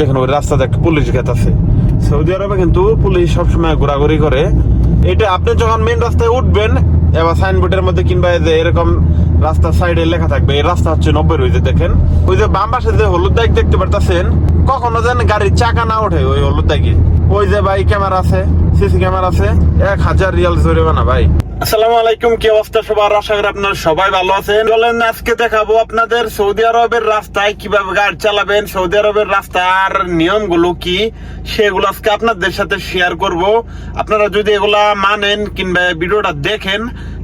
দেখেন ওই রাস্তাতে একটা পুলিশ গেট আছে। সৌদি আরবে কিন্তু পুলিশ সবসময় ঘোরাঘুরি করে। এটা আপনি যখন মেন রাস্তায় উঠবেন, এবার সাইনবোর্ডের মধ্যে কিংবা যে এরকম রাস্তার সাইডে লেখা থাকবে, এই রাস্তা হচ্ছে নব্বই ওই যে দেখেন। ওই যে বাম পাশে যে হলুদ দাগ দেখতে পারতেছেন, কখনো যেন গাড়ির চাকা না ওঠে ওই হলুদ দাগে ওই যে ভাই ক্যামেরা আছে সিসি ক্যামেরা আছে, এক হাজার রিয়াল জরিমানা ভাই। আসসালামু আলাইকুম, কি অবস্থা সবার? আশা করি আপনারা সবাই ভালো আছেন। চলেন আজকে দেখাবো আপনাদের সৌদি আরবের রাস্তায় কীভাবে গাড়ি চালাবেন, সৌদি আরবের রাস্তার নিয়মগুলো কি, সেগুলো আজকে আপনাদের সাথে শেয়ার করব। আপনারা যদি এগুলা মানেন কিংবা ভিডিওটা দেখেন,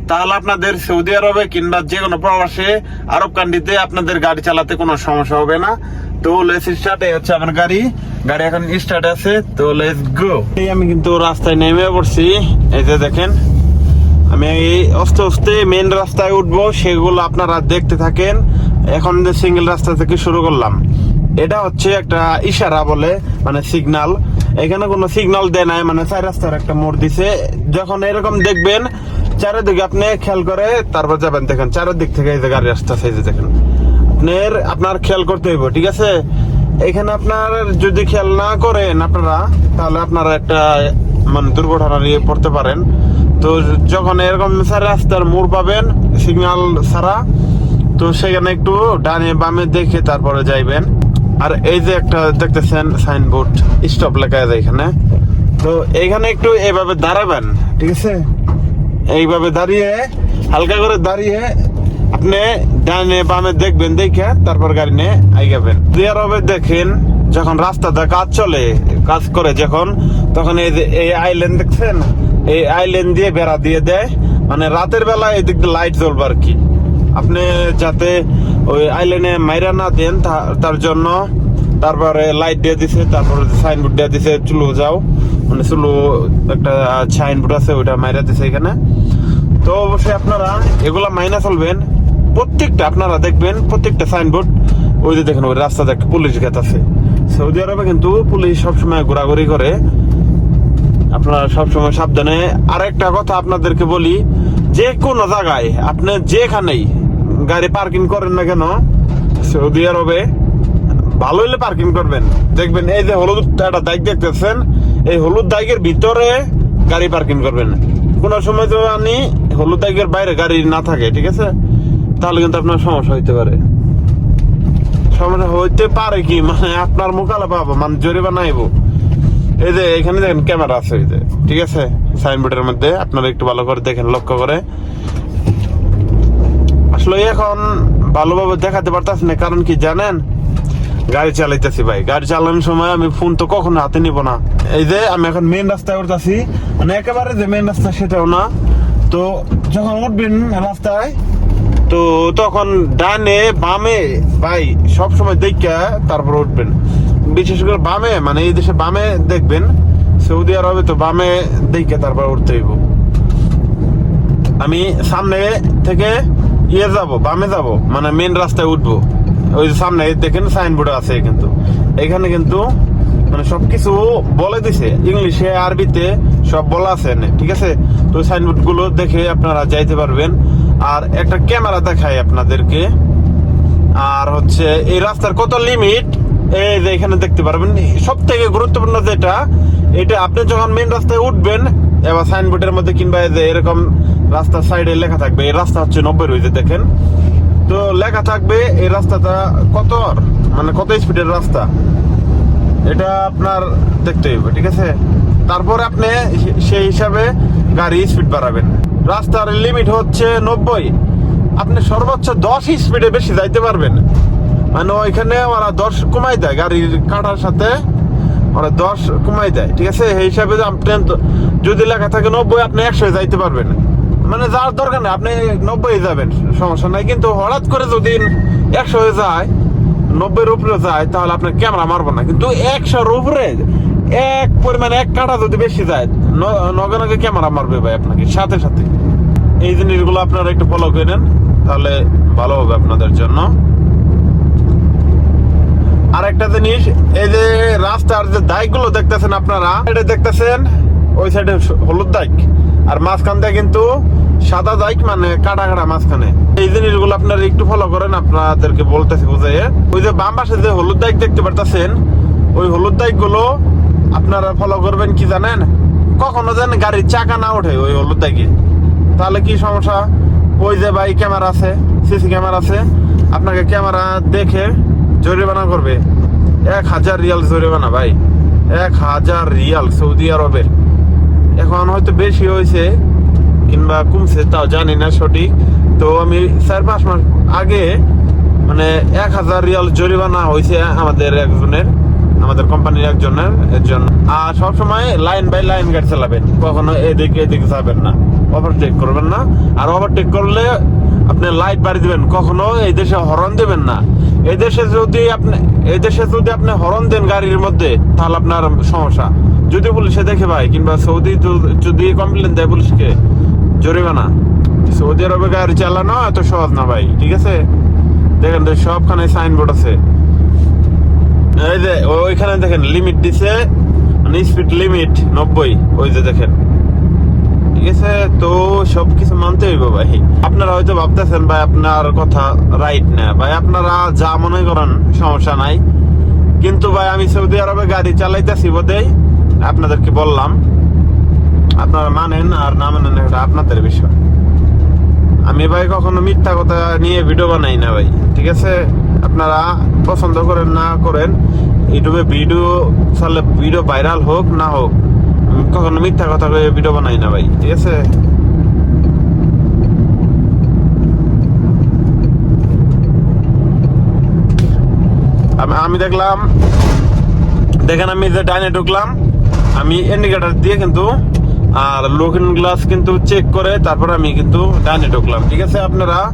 তাহলে আপনাদের সৌদি আরবে কিংবা যে কোনো প্রবাসে, আরব কান্ট্রিতে আপনাদের গাড়ি চালাতে কোনো সমস্যা হবে না। তো লেস স্টার্ট হচ্ছে আমার গাড়ি। গাড়ি এখন স্টার্ট আছে, তো লেস গো আমি কিন্তু রাস্তায় নেমে পড়ছি, এই যে দেখেন। আমি আস্তে আস্তে মেন রাস্তায় উঠবো, সেগুলো আপনারা দেখতে থাকেন। এখন যে সিঙ্গেল রাস্তা থেকে শুরু করলাম। এটা হচ্ছে একটা ইশারা বলে মানে সিগনাল এখানে কোনো সিগনাল দেয় নাই মানে চার রাস্তার একটা মোড় দিছে। যখন এরকম দেখবেন, চারিদিকে আপনি খেয়াল করে, তারপর যাবেন দেখেন, চারিদিক থেকে এই যে গাড়ি রাস্তা যে দেখেন। আপনার আপনার খেয়াল করতে হইব, ঠিক আছে? এখানে আপনার যদি খেয়াল না করেন আপনারা, তাহলে আপনারা একটা মানে দুর্ঘটনা নিয়ে পড়তে পারেন। তো যখন এরকম রাস্তার মোড় পাবেন সিগন্যাল ছাড়া, তো সেখানে একটু ডানে বামে দেখে তারপরে যাইবেন। আর এই যে একটা দেখতেছেন সাইনবোর্ড স্টপ লেখা আছে এখানে। তো এইখানে একটু এইভাবে দাঁড়াবেন, ঠিক আছে? এইভাবে দাঁড়িয়ে, হালকা করে দাঁড়িয়ে আপনি ডানে বামে দেখবেন, দেখে তারপর গাড়ি নিয়ে আইগাবেন হবে, দেখেন যখন রাস্তাতে কাজ চলে, কাজ করে যখন, তখন এই যে এই আইল্যান্ড দেখছেন? এই আইল্যান্ড দিয়ে বেড়া দিয়ে দেয়। মানে রাতের বেলা এদিক দিয়ে লাইট জ্বলবে আর কি আপনি যাতে ওই আইল্যান্ডে মাইরা না দেন তার জন্য তারপরে লাইট দিয়ে দিছে, তারপরে সাইনবোর্ড দিয়ে দিছে, চুলো যাও। মানে চুলো একটা সাইনবোর্ড আছে, ওইটা মাইরা দিছে এখানে। তো অবশ্যই আপনারা এগুলা মাইনা চলবেন। প্রত্যেকটা আপনারা দেখবেন, প্রত্যেকটা সাইনবোর্ড ওই যে দেখেন, ওই রাস্তাতে একটা পুলিশ গেট আছে সৌদি আরবে কিন্তু পুলিশ সবসময় ঘোরাঘুরি করে। আপনারা সবসময় সাবধানে। আরেকটা কথা আপনাদেরকে বলি, যে কোনো জায়গায় আপনি যেখানেই গাড়ি পার্কিং করেন না কেন, সৌদি আরবে ভালো হলে পার্কিং করবেন। দেখবেন এই যে হলুদ একটা দাগ দেখতেছেন, এই হলুদ দাগের ভিতরে গাড়ি পার্কিং করবেন। কোন সময় তো আপনি হলুদ দাগের বাইরে গাড়ি না থাকে, ঠিক আছে? তাহলে কিন্তু আপনার সমস্যা হইতে পারে। সমস্যা হইতে পারে কি? মানে আপনার মোকালা পাবো মানে জরিমানা আইবো। এই যে এখানে দেখেন ক্যামেরা আছে, এই যে, ঠিক আছে? সাইনবোর্ডের মধ্যে, আপনারা একটু ভালো করে দেখেন, লক্ষ্য করে। আসলে এখন ভালোভাবে দেখাতে পারতাছি না, কারণ কি জানেন? গাড়ি চালাইতেছি ভাই। গাড়ি চালানোর সময় আমি ফোন তো কখনো হাতে নিব না। এই যে আমি এখন মেন রাস্তায় উঠতেছি মানে একেবারে যে মেন রাস্তা সেটাও না। তো যখন উঠবেন রাস্তায়, তো তখন ডানে বামে, ভাই সব সময় দেখা তারপর উঠবেন। বিশেষ করে বামে মানে এই দেশে বামে দেখবেন, সৌদি আরবে তো বামে দেখে তারপর উঠতে হইব। আমি সামনে থেকে ইয়ে যাব, বামে যাব মানে মেন রাস্তায় উঠবো। ওই সামনে দেখেন সাইনবোর্ড আছে কিন্তু। এখানে কিন্তু মানে সবকিছু বলে দিছে, ইংলিশে, আরবিতে সব বলা আছে ঠিক আছে? তো সাইনবোর্ডগুলো দেখে আপনারা যাইতে পারবেন। আর একটা ক্যামেরা দেখায় আপনাদেরকে। আর হচ্ছে এই রাস্তার কত লিমিট এই যে এখানে দেখতে পারবেন, সব থেকে গুরুত্বপূর্ণ যেটা, এটা আপনি যখন মেন রাস্তায় উঠবেন, এবার সাইনবোর্ডের মধ্যে কিংবা যে এরকম রাস্তার সাইডে লেখা থাকবে, এই রাস্তা হচ্ছে নব্বই রয়েছে দেখেন। তো লেখা থাকবে এই রাস্তাটা কত মানে কত স্পিডের রাস্তা? এটা আপনার দেখতে হইবে, ঠিক আছে? তারপরে আপনি সেই হিসাবে গাড়ি স্পিড বাড়াবেন। রাস্তার লিমিট হচ্ছে নব্বই। আপনি সর্বোচ্চ দশ স্পিডে বেশি যাইতে পারবেন। মানে ওইখানে ওরা দশ কমাই দেয় গাড়ির কাটার সাথে, ওরা দশ কমাই দেয়, ঠিক আছে? সেই হিসাবে আপনি যদি লেখা থাকে নব্বই, আপনি একশো যাইতে পারবেন। মানে যার দরকার নেই, আপনি নব্বই যাবেন, সমস্যা নাই। কিন্তু হঠাৎ করে যদি একশো হয়ে যায়, নব্বইয়ের উপরে যায়, তাহলে আপনার ক্যামেরা মারবো না। কিন্তু একশোর উপরে এক পরিমাণে, এক কাটা যদি বেশি যায় নগে নগে ক্যামেরা মারবে ভাই আপনাকে, সাথে সাথে। এই জিনিসগুলো আপনারা একটু ফলো করে নেন, তাহলে ভালো হবে আপনাদের জন্য। আর একটা জিনিস এই যে রাস্তার যে দায়গুলো দেখতেছেন আপনারা এটা দেখতেছেন, ওই সাইডে হলুদ দাগ, আর মাঝখান দিয়ে কিন্তু সাদা দাইক মানে কাটা কাটা মাঝখানে। এই জিনিসগুলো আপনারা একটু ফলো করেন, আপনাদেরকে বলতেছি বুঝে ওই যে বাম পাশে যে হলুদ দাগ দেখতে পারতেছেন, ওই হলুদ দাগগুলো আপনারা ফলো করবেন কি জানেন? কখনো যেন গাড়ির চাকা না ওঠে ওই হলুদ দাগে। তাহলে কি সমস্যা? ওই যে ভাই ক্যামেরা আছে, সিসি ক্যামেরা আছে, আপনাকে ক্যামেরা দেখে জরিমানা করবে। এক হাজার রিয়াল জরিমানা, ভাই। এক হাজার রিয়াল সৌদি আরবের। এখন হয়তো বেশি হয়েছে, কিংবা কমছে, তাও জানি না সঠিক। তো আমি চার পাঁচ মাস আগে মানে এক হাজার রিয়াল জরিমানা হয়েছে আমাদের একজনের, আমাদের কোম্পানির একজনের এর জন্য আর সবসময় লাইন বাই লাইন গাড়ি চালাবেন, কখনো এদিকে এদিকে যাবেন না ওভারটেক করবেন না। আর ওভারটেক করলে আপনি লাইট বাড়ি দিবেন, কখনো এই দেশে হরন দেবেন না। এই দেশে যদি আপনি এই দেশে যদি আপনি হরন দেন গাড়ির মধ্যে, তাহলে আপনার সমস্যা। যদি পুলিশে দেখে ভাই, কিংবা সৌদি যদি কমপ্লেন দেয় পুলিশকে, জরিমানা। সৌদি আরবে গাড়ি চালানো এত সহজ না ভাই, ঠিক আছে? দেখেন তো সবখানে সাইনবোর্ড আছে। এই যে, ওইখানে দেখেন লিমিট দিছে মানে স্পিড লিমিট নব্বই, ওই যে দেখেন। আছে তো সব কিছু মানতে হইব ভাই। আপনারা হয়তো ভাবতেছেন, ভাই, আপনার কথা রাইট না। ভাই, আপনারা যা মনে করেন, সমস্যা নাই। কিন্তু ভাই, আমি সৌদি আরবে গাড়ি চালাইতেছি বোধহয়। আপনাদেরকে বললাম, আপনারা মানেন আর না মানেন এটা আপনাদের বিষয়। আমি ভাই কখনো মিথ্যা কথা নিয়ে ভিডিও বানাই না ভাই, ঠিক আছে? আপনারা পছন্দ করেন, না করেন ইউটিউবে ভিডিও চালে ভিডিও ভাইরাল হোক, না হোক কখনো মিথ্যা কথা কয়ে ভিডিও বানাই না ভাই, ঠিক আছে? আমি- আমি দেখলাম, দেখেন আমি যে ডাইনে ঢুকলাম, আমি ইন্ডিকেটার দিয়ে কিন্তু, আর লুকিং গ্লাস কিন্তু চেক করে, তারপর আমি কিন্তু ডাইনে ঢুকলাম, ঠিক আছে আপনারা?